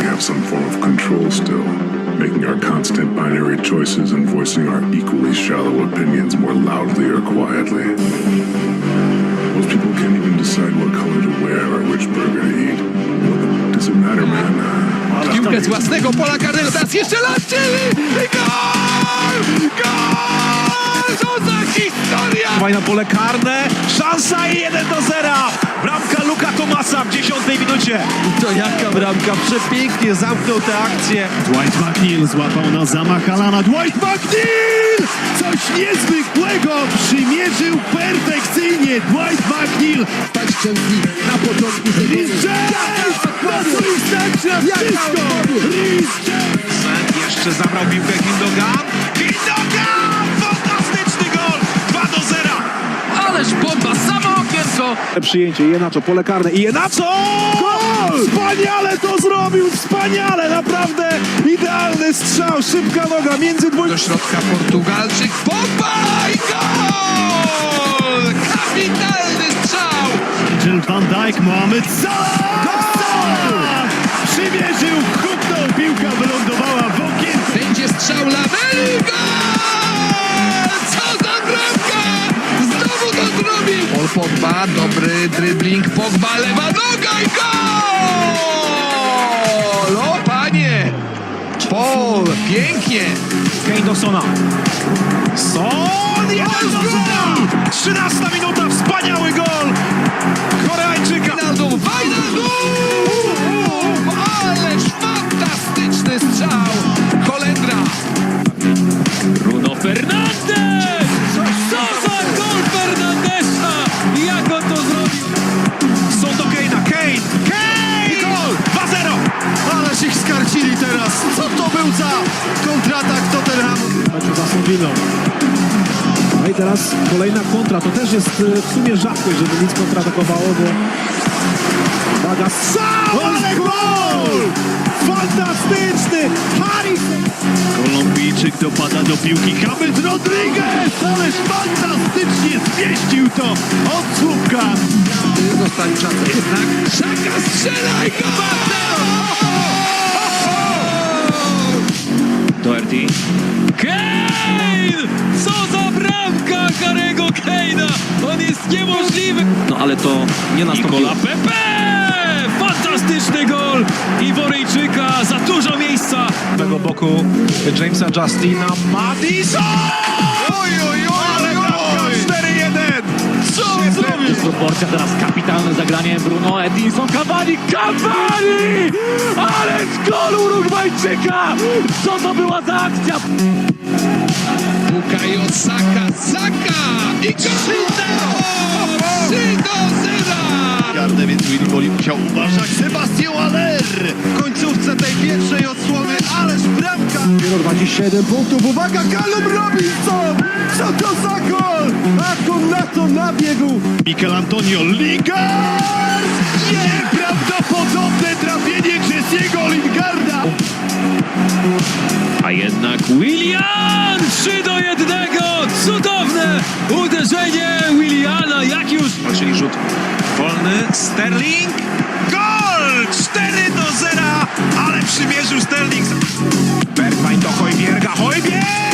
we have some form of control still, making our constant binary choices and voicing our equally shallow opinions more loudly or quietly. Most people can't even decide what color to wear or which burger to eat. What does it matter, man? Piłkę z własnego pola karnego, teraz jeszcze Lanczyli! I gol! Gol! Co Dawaj na pole karne, szansa i 1 do 0. Bramka Luka Tomasa w 10 minucie. To jaka bramka, przepięknie zamknął tę akcję. Dwight McNeil złapał na zamach Alana. Dwight McNeil! Coś niezwykłego! Przymierzył perfekcyjnie Dwight McNeil! tak szczęśliwy na początku sezonu. Na stać na wszystko! Rhys James! Jeszcze zabrał piłkę. Gindogan! Okienko! Przyjęcie, Jenacho, pole karne i Jenacho! Gol! Wspaniale to zrobił! Wspaniale! Naprawdę idealny strzał! Szybka noga między dwójką. Do środka Portugalczyk, i gol! Kapitalny strzał! Jill van Dijk, Mohamed Salah! Salah! Dobry dribbling, Pogba, lewa noga i gol! O panie! Paul, pięknie! Kane do Sona. Son! 1 do 0! 13 minuta, wspaniały Sowiną. No i teraz kolejna kontra. To też jest e, w sumie rzadkość, żeby nic kontratakowało, bo... Uwaga, strzał! Ale gol! Fantastyczny! Harris! Kolumbijczyk dopada do piłki. James Rodriguez! Ależ fantastycznie zmieścił to od słupka! Zostawił szansę. Jednak Szaka strzela i gol! Jest niemożliwy! No ale to nie nastąpiło. Nikola Pepe! Fantastyczny gol! Iworyjczyka za dużo miejsca! Z tego boku Jamesa Justina. Madison! Oj, oj, oj, ale bramka 4-1! Co on zrobił? Dysproporcja, teraz kapitalne zagranie Bruno Edinson Cavani, Cavani! Ależ gol Urugwajczyka! Co to była za akcja? Bukayo Saka, Saka! Pierwszej odsłony, ależ bramka! Dopiero 27 punktów. Uwaga, Callum Robinson! Co to za gol? On na to nabiegł? Mikel Antonio Lingard! Nieprawdopodobne trafienie Jesse'ego Lingarda! A jednak Willian 3 do 1! Cudowne uderzenie przymierzył Sterling. Bergwijn do Hojbierga. Hojbier!